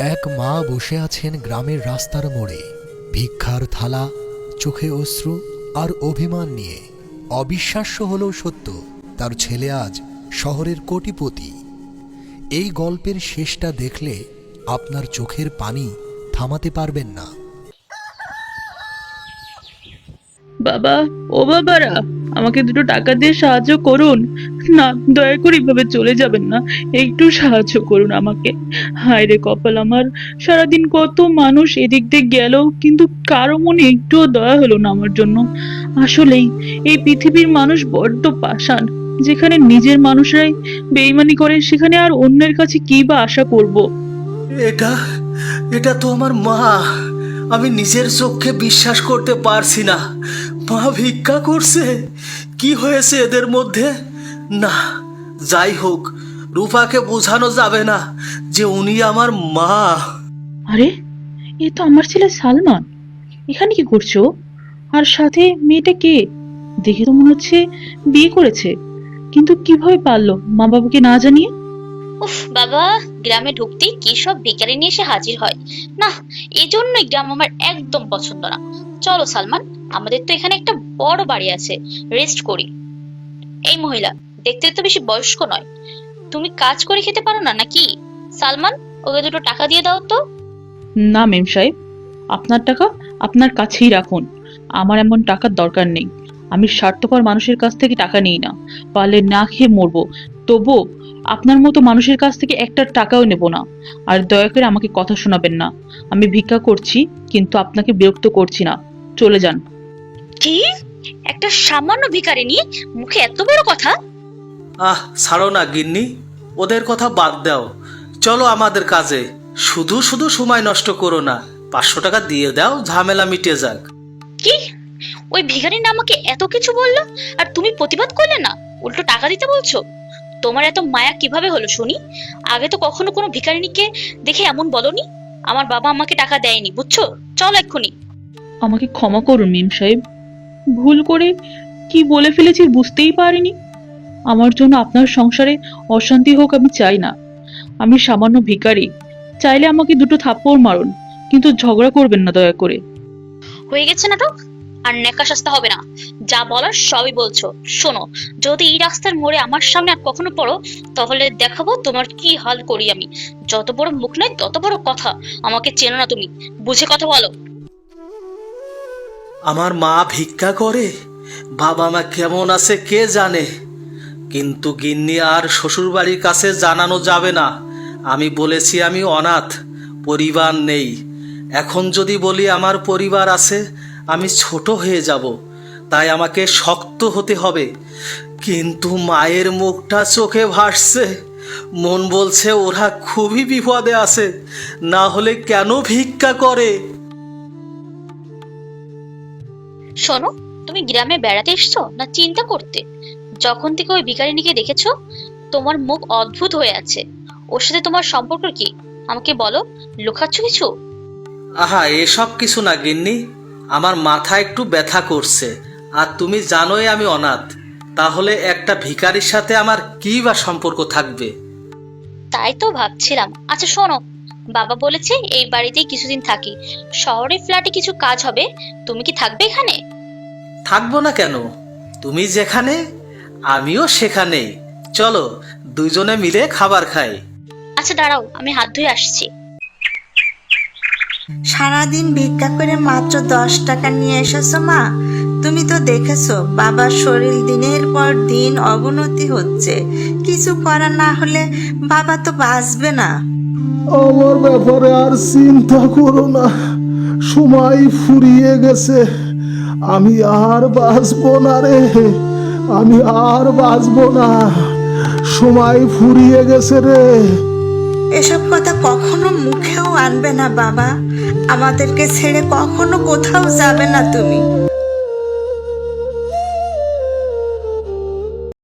এক মা বসে আছেন গ্রামের রাস্তার মোড়ে। ভিক্ষার থালা, চোখে অশ্রু আর অভিমান নিয়ে। অবিশ্বাস্য হলেও সত্য, তার ছেলে আজ শহরের কোটিপতি। এই গল্পের শেষটা দেখলে আপনার চোখের পানি থামাতে পারবেন না। বাবা, ও বাবারা! আমাকে দুটো টাকা দিয়ে সাহায্য করুন। না, দয়া করে এভাবে চলে যাবেন না। একটু সাহায্য করুন আমাকে। হায় রে কপাল আমার, সারাদিন কত মানুষ এদিক দিয়ে গেল, কিন্তু কারও মনে একটুও দয়া হলো না আমার জন্য। আসলেই, এই পৃথিবীর মানুষ বড্ড পাষাণ। যেখানে নিজের মানুষরাই বেইমানি করে, সেখানে আর অন্যের কাছে কি বা আশা করব? এটা এটা তো আমার মা। আমি নিজের চোখে বিশ্বাস করতে পারছি না। মা ভিক্ষা করছে। কি হয়েছে এদের মধ্যে? না যাই হোক রূপাকে বোঝানো যাবে না যে উনি আমার মা। আরে এ তো আমার ছেলে সালমান। এখানে কি করছ? আর সাথে মেয়েটা কে? দেখে তো মনে হচ্ছে বিয়ে করেছে। কিন্তু কীভাবে পারল মা বাবাকে না জানিয়ে? উফ বাবা গ্রামে ঢুকতেই কি সব ভিখারি নিয়ে এসে হাজির হয়। না এই জন্যই গ্রাম আমার একদম পছন্দ না। চলো সালমান আমাদের তো এখানে একটা বড় বাড়ি আছে রেস্ট করি। এই মহিলা, দেখতে তো বেশি বয়স্ক নয়। তুমি কাজ করে খেতে পারো না নাকি? সালমান, ওকে দুটো টাকা দিয়ে দাও তো। না মেম সাহেব, আপনার টাকা আপনার কাছেই রাখুন। আমার এমন টাকার দরকার নেই। আমি স্বার্থপর মানুষের কাছ থেকে টাকা নিই না। পারলে না খেয়ে মরবো। তবুও আপনার মতো মানুষের কাছ থেকে একটা টাকাও নেব না। আর দয়া করে আমাকে কথা শোনাবেন না। আমি ভিক্ষা করছি, কিন্তু আপনাকে বিরক্ত করছি না। চলে যান। কি? একটা সামান্য ভিখারি নিয়ে মুখে এত বড় কথা? আহ ছাড়ো না গিন্নি। ওদের কথা বাদ দাও। চলো আমাদের কাজে। শুধু শুধু সময় নষ্ট করো না। পাঁচশো টাকা দিয়ে দাও ঝামেলা মিটে যাক। কি? ওই ভিখারি না আমাকে এত কিছু বলল? আর তুমি প্রতিবাদ করলে না? উল্টো টাকা দিতে বলছো? তোমার এত মায়া কীভাবে হলো শুনি? আগে তো কখনো কোনো ভিখারিনীকে দেখে এমন বলনি? আমার বাবা আমাকে টাকা দেয়নি বুঝছ? চল এক্ষুনি। আমাকে ক্ষমা করুন মিম সাহেব। ভুল করে কি বলে ফেলেছি বুঝতেই পারিনি। আমার জন্য আপনার সংসারে অশান্তি হোক আমি চাই না। আমি সামান্য ভিখারি, চাইলে আমাকে দুটো থাপ্পড় মারুন, কিন্তু ঝগড়া করবেন না দয়া করে। হয়ে গেছে নাটক আর নেকা শাস্তা হবে না। যা বলার সবই বলছো। শোনো, যদি এই রাস্তার মোড়ে আমার সামনে আর কখনো পড়ো, তাহলে দেখাবো তোমার কি হাল করি আমি। যত বড় মুখ নয়, তত বড় কথা। আমাকে চেনো না তুমি। বুঝে কথা বলো। আমার মা ভিক্ষা করে, বাবা মা কেমন আছে কে জানে? কিন্তু গিন্নি আর শ্বশুরবাড়ির কাছে জানানো যাবে না। আমি বলেছি আমি অনাথ, পরিবার নেই। এখন যদি বলি আমার পরিবার আছে, আমি ছোট হয়ে যাব, তাই আমাকে শক্ত হতে হবে। কিন্তু মায়ের মুখটা চোখে ভাসছে, মন বলছে ওরা খুবই বিপদে আছে, না হলে কেন ভিক্ষা করে? শোনো তুমি গ্রামে বেড়াতে এসছো না চিন্তা করতে? যখন থেকে ওই ভিখারিনীকে দেখেছ তোমার মুখ অদ্ভুত হয়ে আছে। ওর সাথে তোমার সম্পর্ক কি? আমাকে বলো লুকাচ্ছ কিছু? আহা এসব কিছু না গিন্নি। আমার মাথা একটু ব্যথা করছে আর তুমি জানোই আমি অনাথ। তাহলে একটা ভিখারির সাথে আমার কি বা সম্পর্ক থাকবে? তাই তো ভাবছিলাম। আচ্ছা শোনো বাবা বলেছে এই বাড়িতেই কিছুদিন থাকি। শহরের ফ্ল্যাটে কিছু কাজ হবে তুমি কি থাকবে এখানে? থাকব না কেন? তুমি যেখানে আমিও সেখানে। চলো দুজনে মিলে খাবার খাই। আচ্ছা দাঁড়াও আমি হাত ধুয়ে আসছি। সারাদিন ভিক্ষা করে মাত্র দশ টাকা নিয়ে এসেছ মা? তুমি তো দেখেছ বাবার শরীর দিনের পর দিন অবনতি হচ্ছে। কিছু করা না হলে বাবা তো বাঁচবে না। আমার ব্যাপারে আর চিন্তা করো না। সময় ফুরিয়ে গেছে। আমি আর বাঁচবো না রে। আমি আর বাঁচবো না। সময় ফুরিয়ে গেছে রে। এসব কথা কখনো মুখেও আনবে না বাবা। আমাদেরকে ছেড়ে কখনো কোথাও যাবে না তুমি।